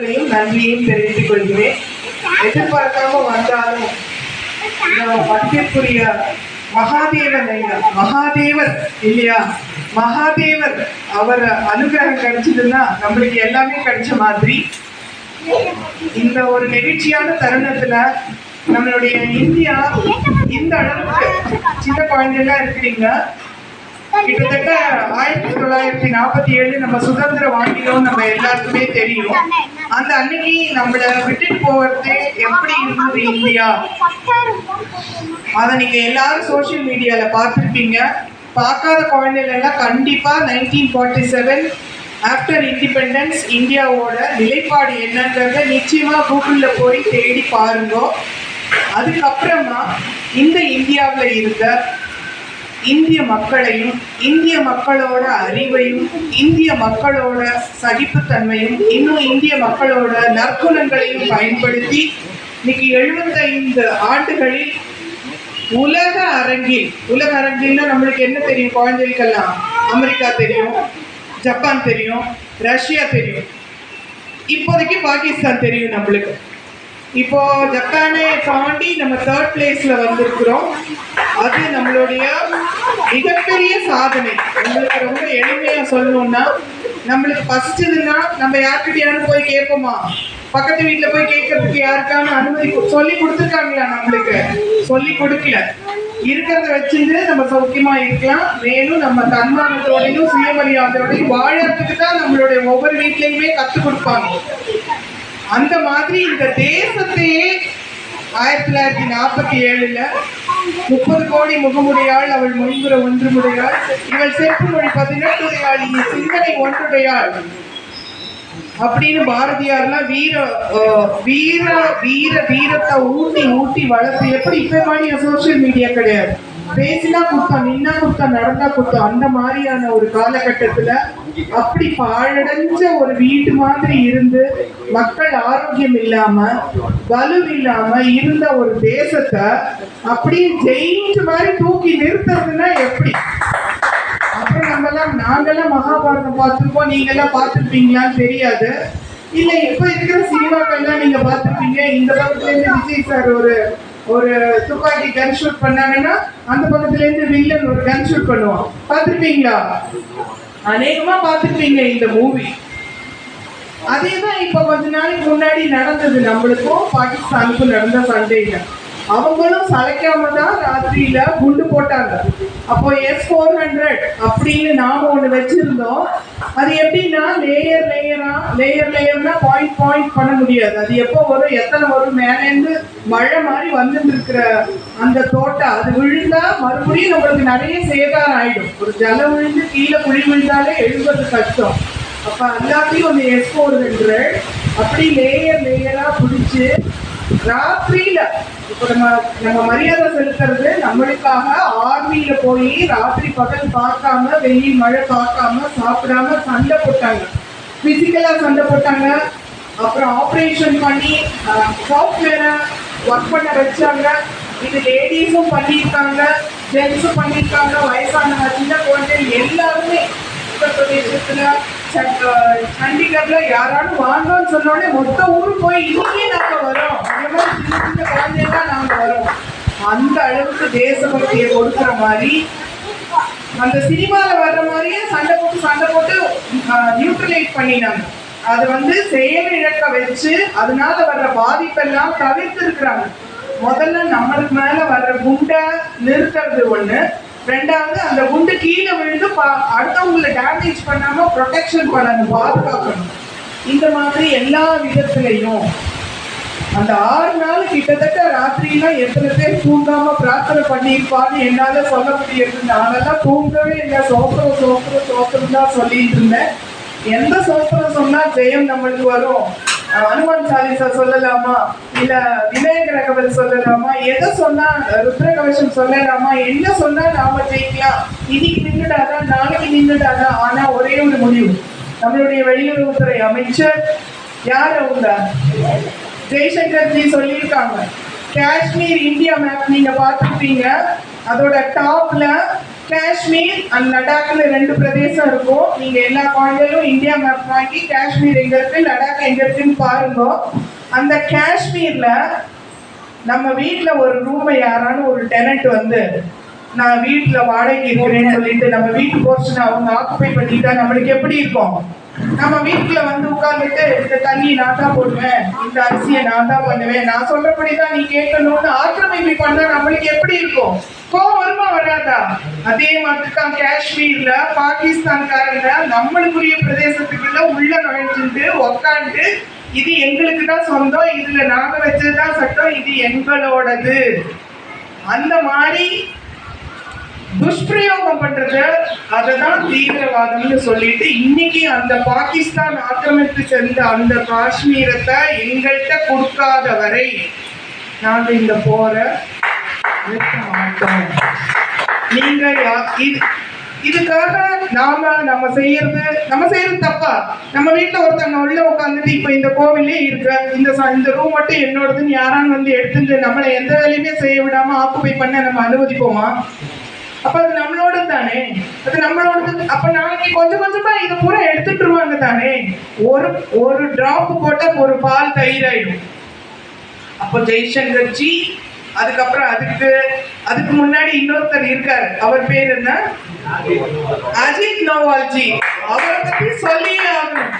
நன்றியையும் தெரிவித்துக் கொள்கிறேன். எதிர்பார்க்காம வந்தாலும் நம்ம மகாதேவன் ஐயா மகாதேவர் இல்லையா? மகாதேவர் அவர் அனுகிரகம் கிடைச்சதுன்னா நம்மளுக்கு எல்லாமே கிடைச்ச மாதிரி. இந்த ஒரு நெகிழ்ச்சியான தருணத்துல நம்மளுடைய இந்தியா இந்த அளவுக்கு சின்ன குழந்தைலாம் இருக்கிறீங்க கிட்டத்தட்ட ஆயிரத்தி தொள்ளாயிரத்தி நாற்பத்தி ஏழு நம்ம சுதந்திரம் வாங்கினோம் நம்ம எல்லாருக்குமே தெரியும். அந்த அன்னைக்கு நம்மள விட்டுட்டு போவது எப்படி இருந்தது இந்தியா? அதை நீங்க எல்லாரும் சோஷியல் மீடியால பார்த்துருப்பீங்க. பார்க்காத குழந்தைகள் எல்லாம் கண்டிப்பா nineteen forty seven after independence இந்தியாவோட நிலைப்பாடு என்னன்றத நிச்சயமா கூகுளில் போய் தேடி பாருங்க. அதுக்கப்புறமா இந்த இந்தியாவில் இருந்த இந்திய மக்களையும் இந்திய மக்களோட அறிவையும் இந்திய மக்களோட சகிப்புத்தன்மையும் இன்னும் இந்திய மக்களோட நற்குணங்களையும் பயன்படுத்தி இன்னைக்கு எழுபத்தைந்து ஆண்டுகளில் உலக அரங்கில் உலக அரங்கில்னா நம்மளுக்கு என்ன தெரியும்? குழந்தைகளுக்கெல்லாம் அமெரிக்கா தெரியும் ஜப்பான் தெரியும் ரஷ்யா தெரியும். இப்போதைக்கு பாகிஸ்தான் தெரியும் நம்மளுக்கு. இப்போ ஜப்பானை தாண்டி நம்ம தேர்ட் பிளேஸ்ல வந்திருக்கிறோம். அது நம்மளுடைய மிகப்பெரிய சாதனை. உங்களுக்கு ரொம்ப எளிமையா சொல்லணும்னா நம்மளுக்கு பசிச்சதுன்னா நம்ம யார்கிட்டயானு போய் கேட்போமா? பக்கத்து வீட்டுல போய் கேட்கறதுக்கு யாருக்கான அனுமதி சொல்லி கொடுத்துருக்காங்களா நம்மளுக்கு? சொல்லி கொடுக்கல. இருக்கிறத வச்சுட்டு நம்ம சௌக்கியமா இருக்கலாம். மேலும் நம்ம தன்மானத்தோடையும் சுயமரியாதையோடையும் வாழறதுக்கு தான் நம்மளுடைய ஒவ்வொரு வீட்லயுமே கற்றுக் கொடுப்பாங்க. அந்த மாதிரி இந்த தேசத்தையே ஆயிரத்தி தொள்ளாயிரத்தி நாற்பத்தி ஏழுல முப்பது கோடி முகமுடையாள் அவள் முன்புற ஒன்றுமுடையாள். இவள் செப்பு மொழி பதினெட்டுடையாள் இனி சிந்தனை ஒன்றுடையாள். அப்படின்னு பாரதியார்லாம் வீர வீர வீர வீரத்தை ஊட்டி ஊட்டி வளர்த்து எப்படி இப்ப மாதிரி சோசியல் மீடியா கிடையாது. பேசினா குத்தம் நின்னா குத்தம் நடந்தா குத்தம். அந்த மாதிரியான ஒரு காலகட்டத்துல அப்படி பாழடைஞ்ச ஒரு வீட்டு மாதிரி இருந்து மக்கள் ஆரோக்கியம் இல்லாம வலு இல்லாம இருந்த ஒரு தேசத்தை அப்படியே ஜெயிண்ட் மாதிரி தூக்கி நிறுத்துறதுன்னா எப்படி? அப்புறம் நம்மலாம் நாங்கெல்லாம் மகாபாரதம் பார்த்துருப்போம். நீங்கெல்லாம் பார்த்துருப்பீங்களான்னு தெரியாது. இல்ல இப்ப இருக்கிற சினிமாக்கள்லாம் நீங்க பார்த்துருப்பீங்க. இந்த பக்கத்துல இருந்து விஜய் சார் ஒரு ஒரு துப்பாக்கி கன் ஷூட் பண்ணாங்கன்னா அந்த பக்கத்துல இருந்து வில்லன் ஒரு கன் ஷூட் பண்ணுவான். பார்த்துருப்பீங்களா? அநேகமா பார்த்துருப்பீங்க இந்த மூவி அதே தான் இப்போ கொஞ்ச நாளைக்கு முன்னாடி நடந்தது நம்மளுக்கும் பாகிஸ்தானுக்கும் நடந்த சண்டையில. அவங்களும் சளைக்காம தான் ராத்திரியில குண்டு போட்டாங்க. அப்போ எஸ் ஃபோர் ஹண்ட்ரட் அப்படின்னு நாம ஒன்று வச்சிருந்தோம். அது எப்படின்னா லேயர் லேயரா லேயர் லேயர்னா பாயிண்ட் பாயிண்ட் பண்ண முடியாது. அது எப்போ வரும் எத்தனை வரும் மேலேருந்து மழை மாதிரி வந்துட்டு இருக்கிற அந்த தோட்டம். அது விழுந்தா மறுபடியும் நம்மளுக்கு நிறைய சேதாரம் ஆயிடும். ஒரு ஜலம் விழுந்து கீழே குழி விழுந்தாலே எழுபது கஷ்டம். அப்ப எல்லாத்தையும் ஒன்று எஸ் ஃபோர் ஹண்ட்ரட் அப்படி லேயர் லேயரா பிடிச்சு ராத்திரியில இப்ப நம்ம நம்ம மரியாதை செலுத்துறது நம்மளுக்காக ஆர்மியில போய் ராத்திரி பகல் பார்க்காம வெயில் மழை பார்க்காம சாப்பிடாம சண்டை போட்டாங்க. பிசிக்கலா சண்டை போட்டாங்க. அப்புறம் ஆப்ரேஷன் பண்ணி சாஃப்ட்வேரை ஒர்க் பண்ண வச்சாங்க. இது லேடிஸும் பண்ணியிருக்காங்க ஜென்ஸும் பண்ணியிருக்காங்க. வயசானவங்க சின்ன குழந்தை எல்லாருமே. உத்தரப்பிரதேசத்துல சண்டிகர்ல யாராலும் வாங்கன்னு சொன்னோடனே மொத்த ஊரு போய் இங்கேயே நாங்க வரோம். இந்த மாதிரி சின்ன சின்ன குழந்தைங்க நாங்க வரோம். அந்த அளவுக்கு தேசபக்தியை கொடுக்குற மாதிரி அந்த சினிமால வர்ற மாதிரியே சண்டை போட்டு சண்டை போட்டு நியூட்ரலைட் பண்ணினாங்க. அது வந்து செயல் இழக்க வச்சு அதனால வர்ற பாதிப்பெல்லாம் தவிர்த்து இருக்கிறாங்க முதல்ல நம்மளுக்கு மேல வர்ற குண்டை நிறுத்துறது ஒண்ணு. ரெண்டாவது அந்த குண்டு கீழே விழுந்து பா- அடுத்தவங்களை டேமேஜ் பண்ணாம ப்ரொடெக்ஷன் பண்ணணும் பாதுகாக்கணும். இந்த மாதிரி எல்லா விதத்துலையும் அந்த ஆறு நாள் கிட்டத்தட்ட ராத்திரினா எத்தனை பேர் தூங்காம பிரார்த்தனை பண்ணியிருப்பான்னு என்னால சொல்ல முடியாது நானெல்லாம் தூங்கவே இல்லை. சோத்திரம் சோத்திரம் சோத்திரம் தான் சொல்லிட்டு இருந்தேன். எந்த சோத்திரம் சொன்னா ஜெயம் நம்மளுக்கு வரும்? அனுமான் ஹனுமான் சாலிசா சொல்லலாமா? இல்ல விநாயக ரகவல் சொல்லலாமா? எதை சொன்னா ருத்ர கவசம் சொல்லலாமா? என்ன சொன்னா நாம ஜெயிக்கலாம். இன்னைக்கு நின்றுடாதான் நாளைக்கு நின்றுடாதான் ஆனா ஒரே ஒரு முடிவு. நம்மளுடைய வெளியுறவுத்துறை அமைச்சர் யார் அவங்க? ஜெய்சங்கர் ஜி சொல்லியிருக்காங்க. காஷ்மீர் இந்தியா மேப் நீங்க பார்த்துருப்பீங்க. அதோட டாப்ல காஷ்மீர் அண்ட் லடாக்ல ரெண்டு பிரதேசம் இருக்கும். நீங்க எல்லா குழந்தைகளும் இந்தியா மேப் வாங்கி காஷ்மீர் எங்க இருக்கு லடாக் எங்க இருக்குன்னு பாருங்க. அந்த காஷ்மீர்ல நம்ம வீட்டில் ஒரு ரூமை யாரானு ஒரு டெனண்ட் வந்து நான் வீட்டில் வாடகை இருக்கிறேன்னு சொல்லிட்டு நம்ம வீட்டு போர்ஷன் அவங்க ஆக்குப்பை பண்ணிட்டா நம்மளுக்கு எப்படி இருக்கும்? நம்ம வீட்டுல வந்து உட்கார்ந்துட்டு இந்த தண்ணி நான் தான் போடுவேன் இந்த அரிசியை நான் தான் பண்ணுவேன். நான் சொல்றபடிதான் நீ கேட்கணும்னு ஆக்கிரமிப்பு பண்ணா நம்மளுக்கு எப்படி இருக்கும்? கோவம் அதே மாதிரி தான் காஷ்மீர்ல பாகிஸ்தான்காரங்க நம்மளுக்குரிய பிரதேசத்துக்குள்ள உள்ள நுழைஞ்சுட்டு உக்காந்து இது எங்களுக்கு தான் சொந்தம் இதுல நாங்க வச்சதுதான் சட்டம் இது எங்களோடது. அந்த மாதிரி துஷ்பிரயோகம் பண்றது அததான் தீவிரவாதம்னு சொல்லிட்டு இன்னைக்கு அந்த பாகிஸ்தான் ஆக்கிரமித்து சென்ற அந்த காஷ்மீரத்தை எங்கள்கிட்ட கொடுக்காத வரை நாங்கள் இந்த போரை நிறுத்த மாட்டோம். நீங்க இது இதுக்காக நாம நம்ம செய்யறது நம்ம செய்யறது தப்பா? நம்ம வீட்டுல ஒருத்தவங்க உள்ள உட்காந்துட்டு இப்ப இந்த கோவிலே இருக்க இந்த இந்த ரூம் மட்டும் என்னோடதுன்னு யாரான்னு வந்து எடுத்துட்டு நம்மளை எந்த வேலையுமே செய்ய விடாம ஆக்குப்பை பண்ண நம்ம அனுமதிப்போமா? அப்ப அது நம்மளோட தானே? அது நம்மளோட அப்ப நாளைக்கு கொஞ்சம் கொஞ்சமா இது பூரா எடுத்துட்டுருவாங்க தானே? ஒரு ஒரு டிராப் போட்டா ஒரு பால் தயிராயிடும். அப்போ ஜெய்சங்கர் ஜி அதுக்கப்புறம் அதுக்கு அதுக்கு முன்னாடி இன்னொருத்தர் இருக்காரு. அவர் பேர் என்ன? அஜித் நோவால்ஜி. அவரை பத்தி சொல்லியே ஆகணும்.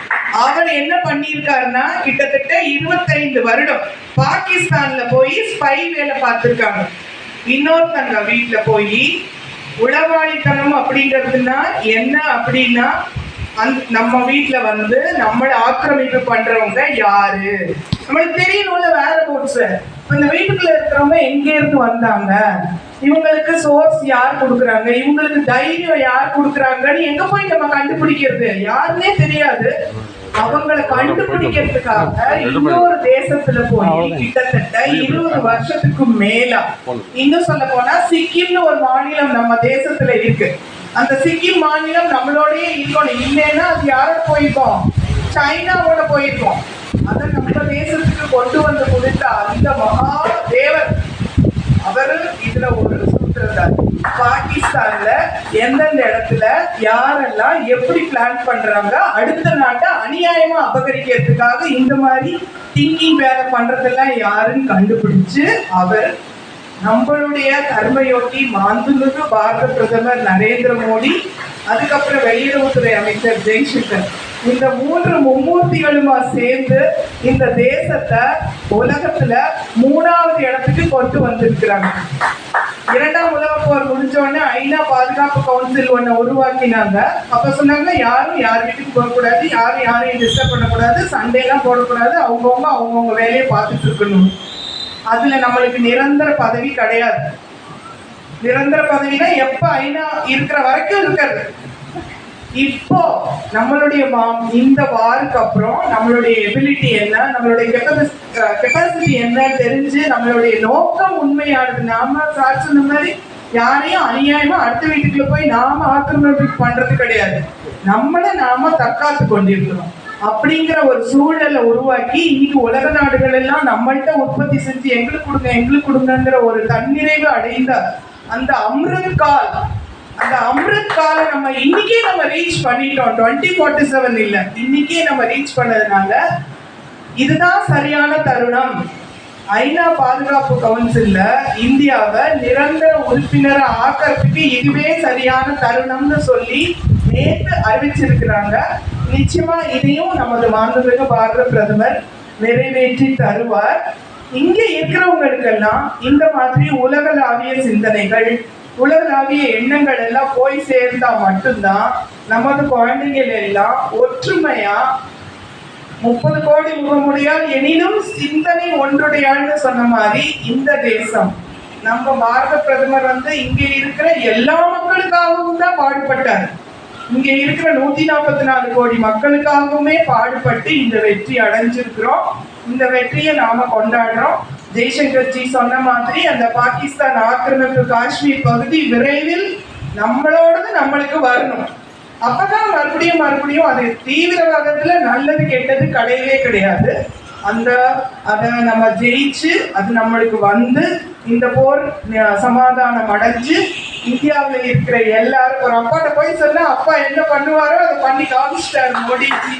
அவர் என்ன பண்ணியிருக்காருன்னா கிட்டத்தட்ட இருபத்தைந்து வருடம் பாகிஸ்தான்ல போய் ஸ்பை வேலை பார்த்துருக்காங்க. இன்னொருத்தங்க வீட்டுல போய் உளவாளித்தனம் அப்படிங்கிறதுனா என்ன அப்படின்னா அந் நம்ம வீட்டில் வந்து நம்மளை ஆக்கிரமிப்பு பண்றவங்க யாரு? நம்மளுக்கு தெரியணும்ல வேற போட்ஸ் இந்த வீட்டுக்குள்ள இருக்கிறவங்க எங்க இருந்து வந்தாங்க? இவங்களுக்கு சோர்ஸ் யார் கொடுக்குறாங்க? இவங்களுக்கு தைரியம் யார் கொடுக்குறாங்கன்னு எங்க போய் நம்ம கண்டுபிடிக்கிறது? யாருன்னே தெரியாது. அவங்கள கண்டுபிடிக்கிறதுக்காக இன்னொரு தேசத்துல போய் கிட்டத்தட்ட இருபது வருஷத்துக்கு மேலா இன்னும் சொல்ல போனா சிக்கிம்னு ஒரு மாநிலம் நம்ம தேசத்துல இருக்கு. அந்த சிக்கிம் மாநிலம் நம்மளோடயே இருக்கணும். இல்லைன்னா அது யாரோட போயிருக்கோம்? சைனாவோட போயிருக்கோம். அதை நம்ம தேசத்துக்கு கொண்டு வந்து கொடுத்த அந்த மகா தேவர் அவரு இதுல ஒரு சூத்திரதார் பாகிஸ்தான்ல எந்தெந்த இடத்துல யாரெல்லாம் எப்படி பிளான் பண்றாங்க அடுத்த நாட்டை அநியாயமா அபகரிக்கிறதுக்காக இந்த மாதிரி திங்கிங் வேலை பண்றதெல்லாம் யாருன்னு கண்டுபிடிச்சு அவர் நம்மளுடைய கர்மயோகி மாண்புமிகு பாரத பிரதமர் நரேந்திர மோடி அதுக்கப்புறம் வெளியுறவுத்துறை அமைச்சர் ஜெய்சங்கர் இந்த மூன்று மும்மூர்த்திகளுமா சேர்ந்து இந்த தேசத்தை உலகத்துல மூணாவது இடத்துக்கு கொண்டு வந்திருக்கிறாங்க. இரண்டாம் உலக போர் முடிஞ்சோடனே ஐநா பாதுகாப்பு கவுன்சில் ஒண்ணு உருவாக்கினாங்க. அப்ப சொன்னாங்க யாரும் யார் வீட்டுக்கு போகக்கூடாது யாரும் யாரையும் டிஸ்டர்ப் பண்ணக்கூடாது சண்டே எல்லாம் போடக்கூடாது அவங்கவுங்க அவங்கவுங்க வேலையை பார்த்துட்டு இருக்கணும். அதுல நம்மளுக்கு நிரந்தர பதவி கிடையாது. நிரந்தர பதவினா எப்ப ஐநா இருக்கிற வரைக்கும் இருக்கிறது. இப்போ நம்மளுடைய இந்த வாருக்கு அப்புறம் நம்மளுடைய எபிலிட்டி என்ன நம்மளுடைய கெப்பாசிட்டி என்ன தெரிஞ்சு நம்மளுடைய நோக்கம் உண்மையானது. நாம சார் சொன்ன மாதிரி யாரையும் அநியாயமா அடுத்த வீட்டுக்குள்ள போய் நாம ஆக்கிரமிப்பு பண்றது கிடையாது. நம்மளை நாம தற்காத்து கொண்டிருக்கிறோம் அப்படிங்கிற ஒரு சூழலை உருவாக்கி இன்னைக்கு உலக நாடுகள் எல்லாம் நம்மள்கிட்ட உற்பத்தி செஞ்சு எங்களுக்கு கொடுங்க எங்களுக்கு கொடுங்கிற ஒரு தன்னிறைவு அடைந்த அந்த அமிர்த் கால் அந்த அமிர்த் கால நம்ம இன்னைக்கே நம்ம ரீச் பண்ணிட்டோம். டுவெண்ட்டி ஃபார்ட்டி செவன் இல்ல. இன்னைக்கே நம்ம ரீச் பண்ணதுனால இதுதான் சரியான தருணம். ஐநா பாதுகாப்பு கவுன்சில்ல இந்தியாவை நிரந்தர உறுப்பினரை ஆக்கிறதுக்கு இதுவே சரியான தருணம்னு சொல்லி நேற்று அறிவிச்சிருக்கிறாங்க. நிச்சயமா இதையும் நமது மாண்புமிகு பாரத பிரதமர் நிறைவேற்றி தருவார். இங்கே இருக்கிறவங்களுக்கெல்லாம் இந்த மாதிரி உலகளாவிய சிந்தனைகள் உலகளாவிய எண்ணங்கள் எல்லாம் போய் சேர்ந்தா மட்டும்தான் நமது குழந்தைகள் எல்லாம் ஒற்றுமையா முப்பது கோடி முகமுடியால் எனினும் சிந்தனை ஒன்றுடையாள்னு சொன்ன மாதிரி இந்த தேசம் நம்ம பாரத பிரதமர் வந்து இங்க இருக்கிற எல்லா மக்களுக்காகவும் தான் பாடுபட்டார். இங்க இருக்கிற நூத்தி நாற்பத்தி நாலு கோடி மக்களுக்காகவுமே பாடுபட்டு இந்த வெற்றி அடைஞ்சிருக்கிறோம். இந்த வெற்றியை நாம கொண்டாடுறோம். ஜெய்சங்கர் ஜி சொன்ன மாதிரி அந்த பாகிஸ்தான் ஆக்கிரமிப்பு காஷ்மீர் பகுதி விரைவில் நம்மளோடது நம்மளுக்கு வரணும். அப்பதான் மறுபடியும் மறுபடியும் அது தீவிரவாதத்துல நல்லது கெட்டது கிடையவே கிடையாது. அந்த அதை நம்ம ஜெயிச்சு அது நம்மளுக்கு வந்து இந்த போர் சமாதானம் அடைஞ்சு இந்தியாவில் இருக்கிற எல்லாரும் ஒரு அப்பாட்ட போய் சொன்னா அப்பா என்ன பண்ணுவாரோ அதை பண்ணி காமிச்சிட்டாரு மோடிஜி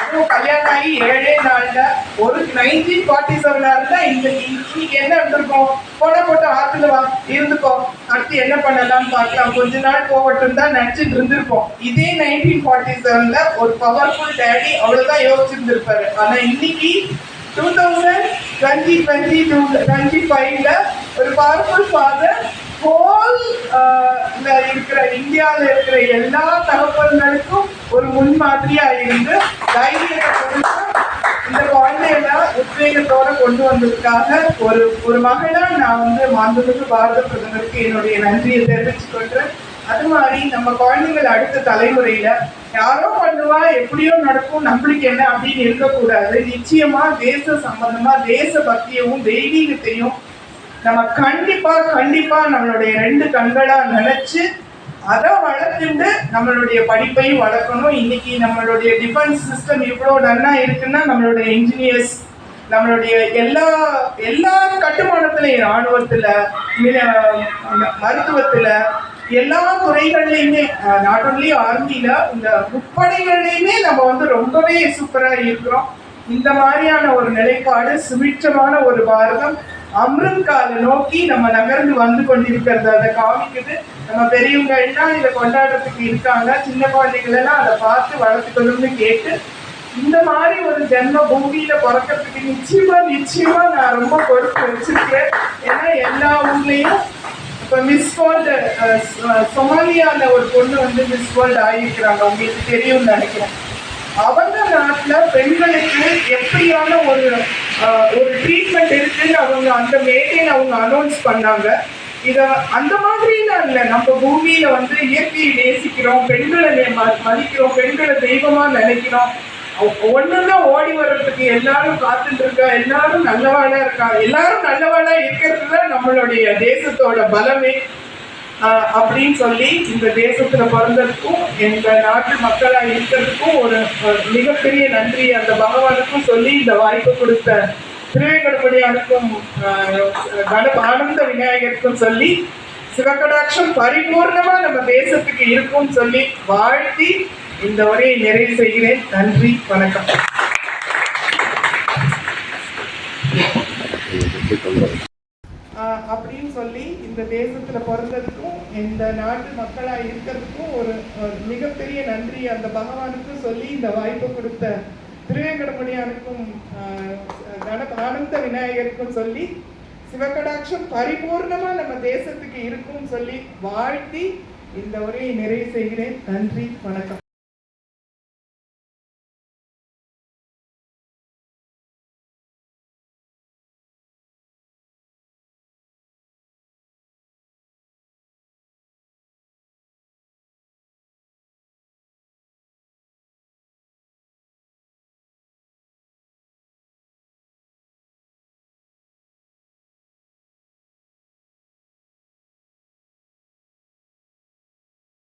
அதுவும் கல்யாணம் ஆகி ஏழே நாள்ல ஒரு நைன்டீன் ஃபார்ட்டி செவனா இருந்தா இந்த இன்னைக்கு என்ன இருந்திருக்கோம்? போட போட்டு ஆத்துல வா இருந்துக்கோ. அடுத்து என்ன பண்ணலாம்னு பார்க்கலாம். கொஞ்ச நாள் போகட்டும் தான் நினைச்சிட்டு இருந்திருப்போம். இதே நைன்டீன் ஃபார்ட்டி செவன்ல ஒரு பவர்ஃபுல் டேடி அவ்வளவுதான் யோசிச்சிருந்திருப்பாரு. ஆனா இன்னைக்கு two thousand twenty twenty two twenty ஃபைவ்ல ஒரு பவர்ஃபுல் ஃபாதர் ஹோல் uh, இருக்கிற இந்தியாவில் இருக்கிற எல்லா தகவல்களுக்கும் ஒரு முன்மாதிரியா இருந்து தைரியத்தை இந்த குழந்தையெல்லாம் உத்வேகத்தோட கொண்டு வந்ததுக்காக ஒரு ஒரு மகளா நான் வந்து மாண்புமிகு பாரத பிரதமருக்கு என்னுடைய நன்றியை தெரிவித்துக் கொள்றேன் அது மாதிரி நம்ம குழந்தைகள் அடுத்த தலைமுறையில யாரோ பண்ணுவா எப்படியோ நடக்கும் நம்மளுக்கு என்ன அப்படின்னு இருக்கக்கூடாது. நிச்சயமா தேச சம்பந்தமா தேச பக்தியவும் தெய்வீகத்தையும் நம்ம கண்டிப்பா கண்டிப்பா நம்மளுடைய ரெண்டு கண்களா நினைச்சு அதை வளர்த்துட்டு நம்மளுடைய படிப்பையும் வளர்க்கணும். இன்னைக்கு நம்மளுடைய டிஃபென்ஸ் சிஸ்டம் இவ்வளோ நல்லா இருக்குன்னா நம்மளுடைய இன்ஜினியர்ஸ் நம்மளுடைய எல்லா எல்லா கட்டுமானத்திலையும் இராணுவத்தில் மருத்துவத்தில் எல்லா துறைகள்லையுமே நாட் ஒன்லி ஆர்மியில் இந்த முப்படைகள்லையுமே நம்ம வந்து ரொம்பவே சூப்பராக இருக்கிறோம். இந்த மாதிரியான ஒரு நிலைப்பாடு சுபிட்சமான ஒரு பாரதம் அம்ரித்கால நோக்கி நம்ம நகர்ந்து வந்து கொண்டிருக்கிறது. அதை காமிக்குது. நம்ம பெரியவங்க எல்லாம் இதை கொண்டாடுறதுக்கு இருக்காங்க. சின்ன குழந்தைகள் எல்லாம் அதை பார்த்து வளர்த்துக்கணும்னு கேட்டு இந்த மாதிரி ஒரு ஜென்ம பூமியில பிறக்கிறதுக்கு நிச்சயமா நிச்சயமா நான் ரொம்ப பொறுப்பு வச்சிருக்கேன். ஏன்னா எல்லா ஊர்லயும் இப்ப மிஸ் வேர்ல்டு சொமாலியால ஒரு பொண்ணு வந்து மிஸ் வேர்ல்டு ஆகியிருக்கிறாங்க. உங்களுக்கு தெரியும்னு நினைக்கிறேன். அவங்க நாட்டுல பெண்களுக்கு எப்படியான ஒரு ஒரு ட்ரீட்மெண்ட் இருக்குன்னு அவங்க அந்த மேடையில் அவங்க அனௌன்ஸ் பண்ணாங்க. இத அந்த மாதிரிலாம் இல்லை. நம்ம பூமியில வந்து இயற்கையை நேசிக்கிறோம் பெண்களை நே- ம- மதிக்கிறோம் பெண்களை தெய்வமா நினைக்கிறோம். ஒண்ணுதான் ஓடி வர்றதுக்கு எல்லாரும் காத்துட்டு இருக்கா எல்லாரும் நல்லவாளா இருக்கா எல்லாரும் நல்லவாளா இருக்கிறது தான் நம்மளுடைய தேசத்தோட பலமே. அப்படின்னு சொல்லி இந்த தேசத்துல பிறந்ததுக்கும் இந்த நாட்டு மக்களா இருக்கிறதுக்கும் ஒரு மிகப்பெரிய நன்றி. அந்த பகவானுக்கும் சொல்லி இந்த வாய்ப்பு கொடுத்த திருவேங்கடமுடியானுக்கும் ஆனந்த விநாயகருக்கும் சொல்லி சிவகடாட்சம் பரிபூர்ணமா நம்ம தேசத்துக்கு இருக்கும் சொல்லி வாழ்த்தி இந்த உரையை நிறைவு செய்கிறேன். நன்றி வணக்கம். அப்படின்னு சொல்லி இந்த தேசத்துல பிறந்ததுக்கும் இந்த நாட்டு மக்களா இருக்கிறதுக்கும் ஒரு மிகப்பெரிய நன்றி அந்த பகவானுக்கும் சொல்லி இந்த வாய்ப்பு கொடுத்த திருவேங்கடமுடியானுக்கும் ஆஹ் ஆனந்த விநாயகருக்கும் சொல்லி சிவகடாட்சம் பரிபூர்ணமா நம்ம தேசத்துக்கு இருக்கும்னு சொல்லி வாழ்த்தி இந்த உரையை நிறைவு செய்கிறேன். நன்றி வணக்கம்.